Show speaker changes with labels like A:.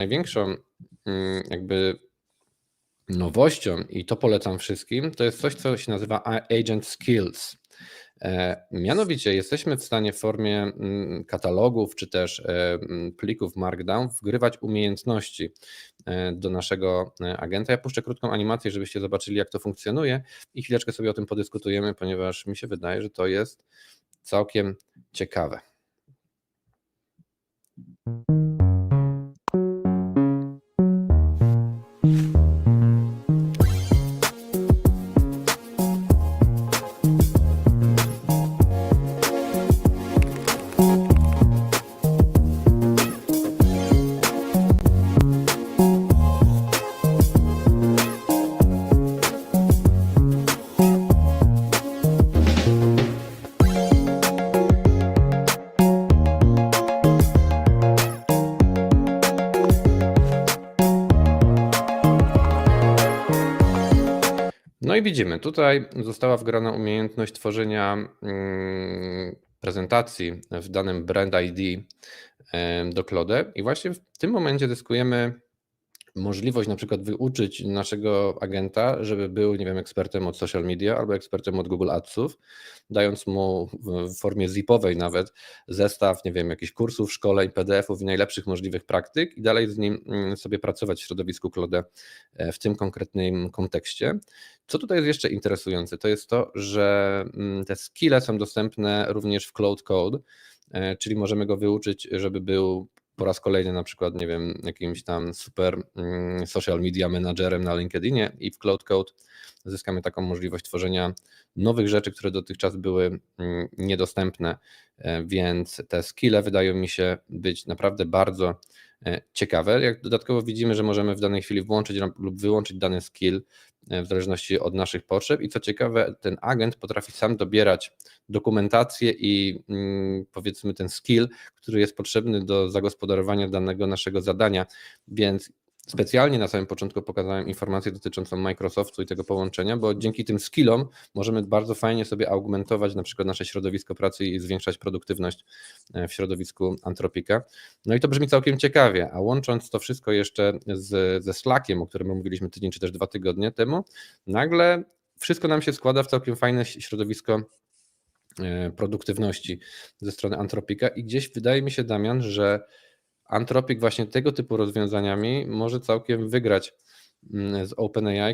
A: największą mm, jakby nowością i to polecam wszystkim, to jest coś, co się nazywa Agent Skills. E, Mianowicie jesteśmy w stanie w formie mm, katalogów czy też e, mm, plików Markdown wgrywać umiejętności e, do naszego agenta. Ja puszczę krótką animację, żebyście zobaczyli, jak to funkcjonuje i chwileczkę sobie o tym podyskutujemy, ponieważ mi się wydaje, że to jest całkiem ciekawe. No i widzimy, tutaj została wgrana umiejętność tworzenia mm, prezentacji w danym brand ID do Claude i właśnie w tym momencie zyskujemy możliwość na przykład wyuczyć naszego agenta, żeby był, nie wiem, ekspertem od social media albo ekspertem od Google Adsów, dając mu w- formie zipowej nawet zestaw, nie wiem, jakichś kursów, szkoleń, PDF-ów i najlepszych możliwych praktyk i dalej z nim mm, sobie pracować w środowisku Claude w tym konkretnym kontekście. Co tutaj jest jeszcze interesujące, to jest to, że mm, te skille są dostępne również w Cloud Code, e, czyli możemy go wyuczyć, żeby był po raz kolejny na przykład, nie wiem, jakimś tam super mm, social media managerem na LinkedInie i w Cloud Code zyskamy taką możliwość tworzenia nowych rzeczy, które dotychczas były mm, niedostępne, e, więc te skille wydają mi się być naprawdę bardzo ciekawe. Jak dodatkowo widzimy, że możemy w danej chwili włączyć lub wyłączyć dany skill e, w zależności od naszych potrzeb i co ciekawe, ten agent potrafi sam dobierać dokumentację i mm, powiedzmy ten skill, który jest potrzebny do zagospodarowania danego naszego zadania, więc specjalnie na samym początku pokazałem informację dotyczącą Microsoftu i tego połączenia, bo dzięki tym skillom możemy bardzo fajnie sobie augmentować na przykład nasze środowisko pracy i zwiększać produktywność e, w środowisku Antropika. No i to brzmi całkiem ciekawie, a łącząc to wszystko jeszcze z, ze Slackiem, o którym mówiliśmy tydzień czy też dwa tygodnie temu, nagle wszystko nam się składa w całkiem fajne środowisko e, produktywności ze strony Antropika i gdzieś wydaje mi się, Damian, że Antropik właśnie tego typu rozwiązaniami może całkiem wygrać mm, z OpenAI,